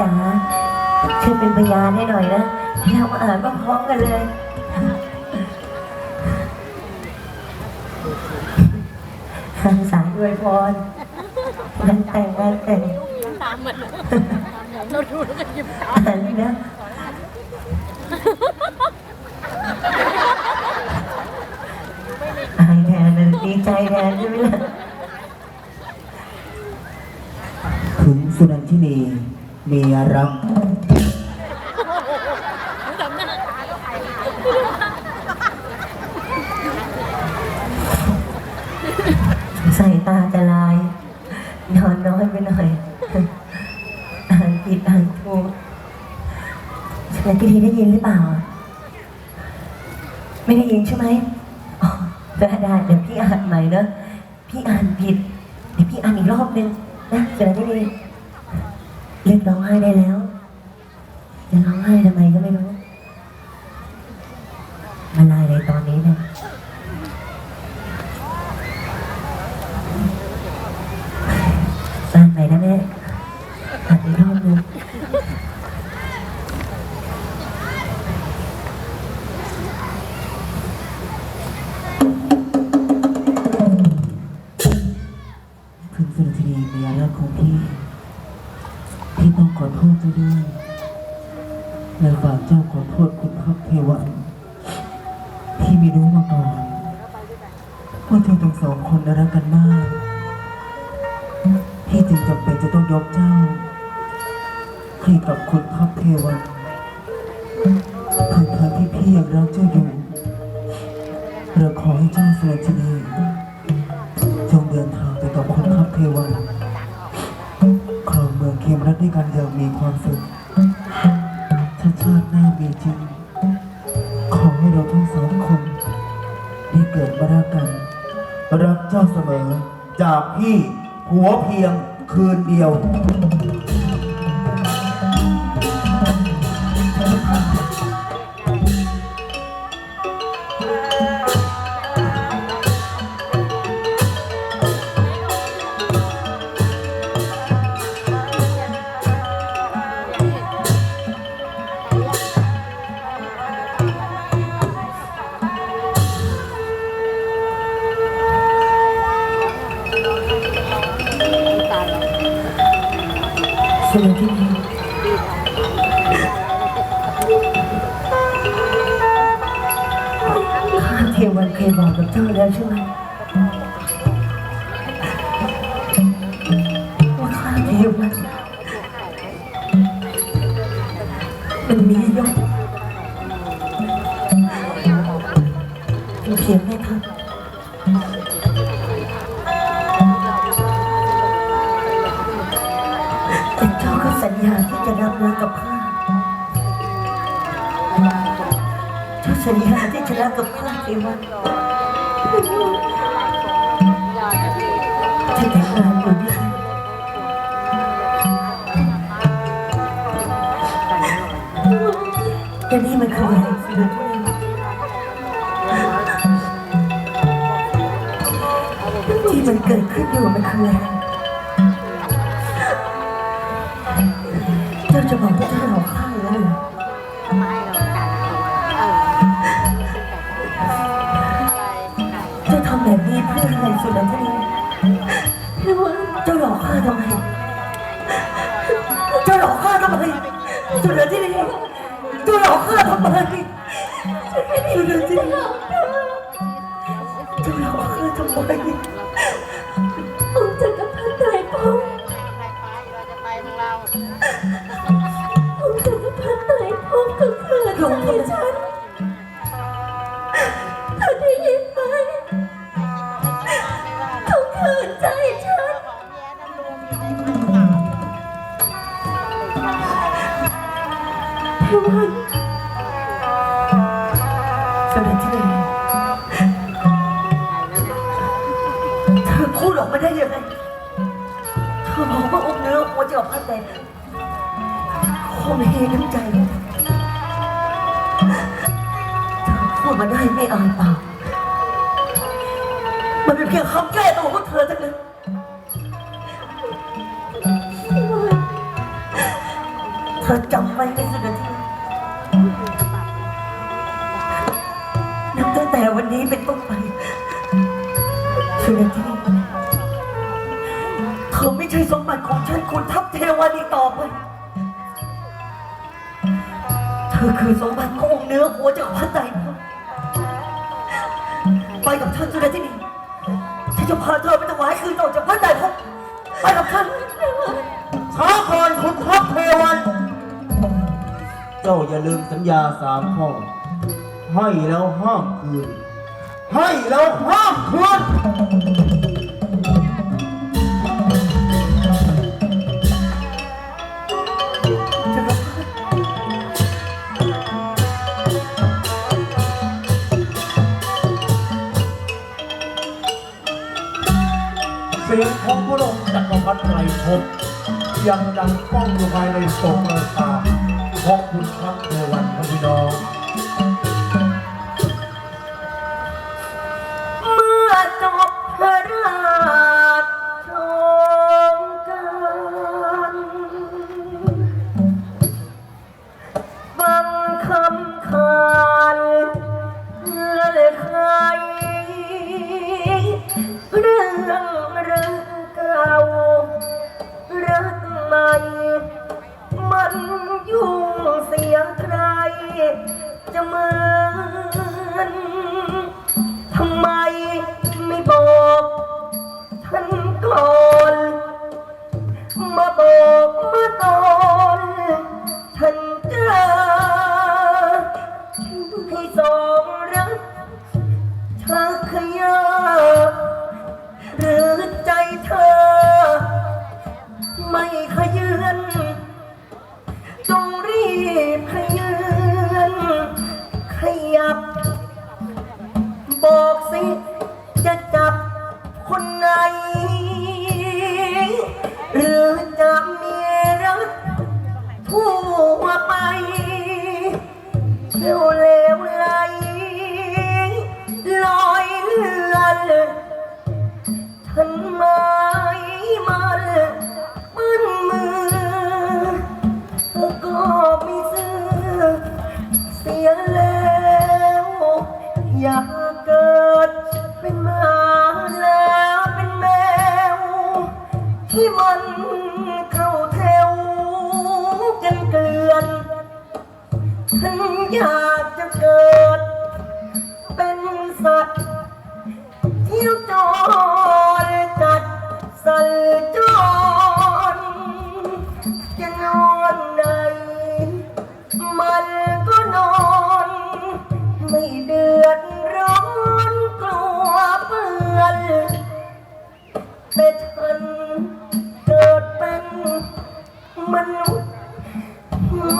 จ๋าช่วยเป็นพยานให้หน่อยนะให้เรามาอ่านพร้อมๆกันเลยทางสายด้วยพรงานแต่งงานแต่งตามเหมือนเราดูแล้วก็หยิบตามอ่านเลยนะอายแทนเลยดีใจแทนใช่ไหมล่ะถึงสุนันทินี เมียรักจำหน้าตาก็ไปใส่ตาจะลาย นอนน้อยไปหน่อย อ่านผิดอ่านถูกแล้วพี่ทีได้ยินหรือเปล่า ไม่ได้ยินใช่ไหมอ๋อได้ได้เดี๋ยวพี่อ่านใหม่เนอะพี่อ่านผิด เดี๋ยวพี่อ่านอีกรอบนึงนะเดี๋ยวที่นี่ เลิกร้องไห้ได้แล้วจะร้องไห้ทำไมก็ไม่รู้มาลายเลยตอนนี้เนี่ยอ่านใหม่นะแม่อ่านอีกรอบนึงถึงสุนทินีเมียรักของพี่ พี่ต้องขอโทษเจ้าด้วยและฝากเจ้าขอโทษคุณพระเทวันที่ไม่รู้มาก่อนว่าเจ้าทั้งสองคนน่ารักกันมากพี่จึงจำเป็นจะต้องยกเจ้าให้กับคุณพระเทวันทั้งทางที่พี่ยังรักเจ้าอยู่เราขอให้เจ้าเสุนันทินีจงเดินทางไปกับคนขับเทวัน รักด้วยกันอย่างมีความสุขถ้าชาติหน้ามีจริง ขอให้เราทั้งสองคนได้เกิดมารักกันรักเจ้าเสมอ จากพี่หัวเพียงคืนเดียว เคยบอกกับเจ้าแล้วใช่ไหมว่าข้าเทวันมันมียศเป็นเพียงแม่ทัพแต่เจ้าก็สัญญาที่จะรับเงินกับข้าเจ้าสัญญาที่จะรับกับข้าเทวัน แต่งงานมันแต่นี่มันคืออะไรสิลูกที่มันเกิดขึ้นอยู่มันคืออะไรเจ้าจะบอกว่าเจ้าหลอกข้ แบบนี้เพื่ออะไรสุนันทนีหรือว่าเจ้าหลอกข้าทำไมเจ้าหลอกข้าทำไมสุนันที่นีเจ้าหลอกข้าทำไมสุนันทนีเจ้าหลอกข้าทำไมองค์จักรพรรดิไตรภพเราจะไปของเราองค์จักรพรรดิไตรภพก็คือใจฉัน พูดออกมาได้ยังไงเธอบอกว่าอกเนื้อหัวจะออกผ้าแต่โคมเฮน้ำใจเธอพูดมาได้ไม่อายปล่ามันเป็นเพียงคำแก้ตัวของเธอเท่านั้นเธอจำไว้ไม่สุดที่นับตั้งแต่วันนี้เป็นต้นไปสุดที ธอไม่ใช่สมบัติของฉันคุณทัพเทวดีต่อไป เธอคือสมบัติขององค์เนื้อหัวจากพระไตรไปกับท่านจุดที่นี่ฉันจะพาเธอไปถวายคืนต่อจากพระไตรภไปกับท่านขอคอนคุณทัพเทวัน เจ้าอย่าลืมสัญญาสามข้อ ให้แล้วห้ามคืน ให้แล้วห้ามคืน ชนยังดังป้องอยู่ภายในสศกราตาเพราะคุณพระเทวันรับพี่น้อง นี่สองรักชักขยา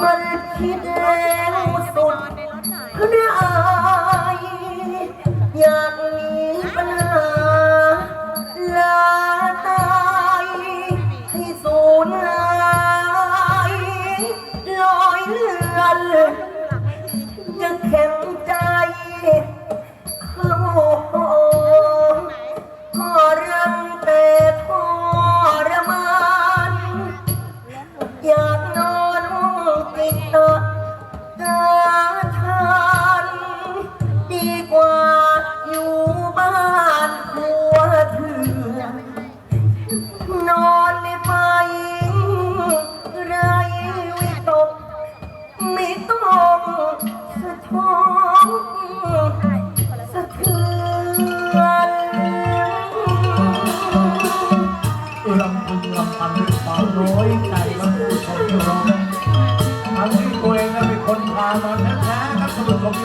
มันคิดแล้วสุดเรื่องอยาก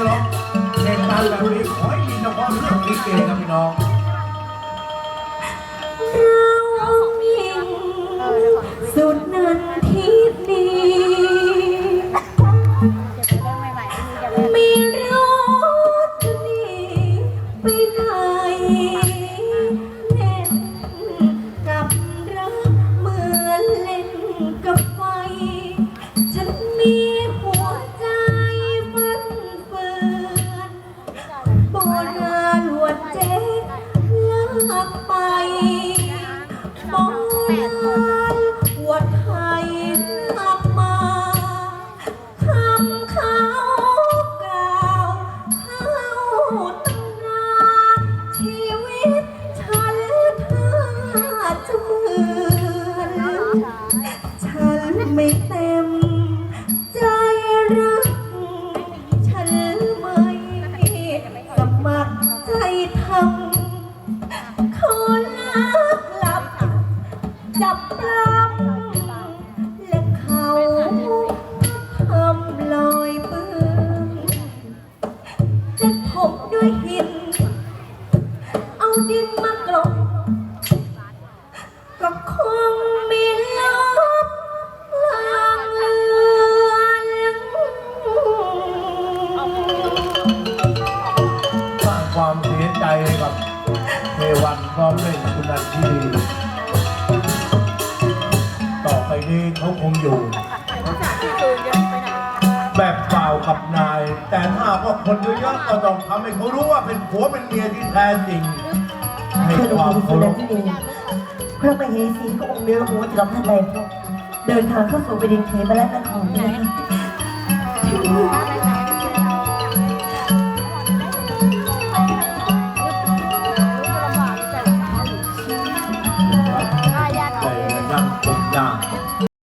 หรอกเหตุการแบบนี้ขอให้มีเฉพาะเรื่องลิเกครับพี่น้อง เราหญิงสุดนั้น กับนาย แต่ถ้าหากว่าคนเยอะๆก็ต้องทำให้เขารู้ว่าเป็นผัวเป็นเมียที่แท้จริงให้เพื่อนความคุณเคาสุรนันพทินีพระมเหสีก็องค์เนื้อหัวจอมทันใดพระเดินทางเข้าสู่แผ่นดินเขมรัตนครนี้อะไร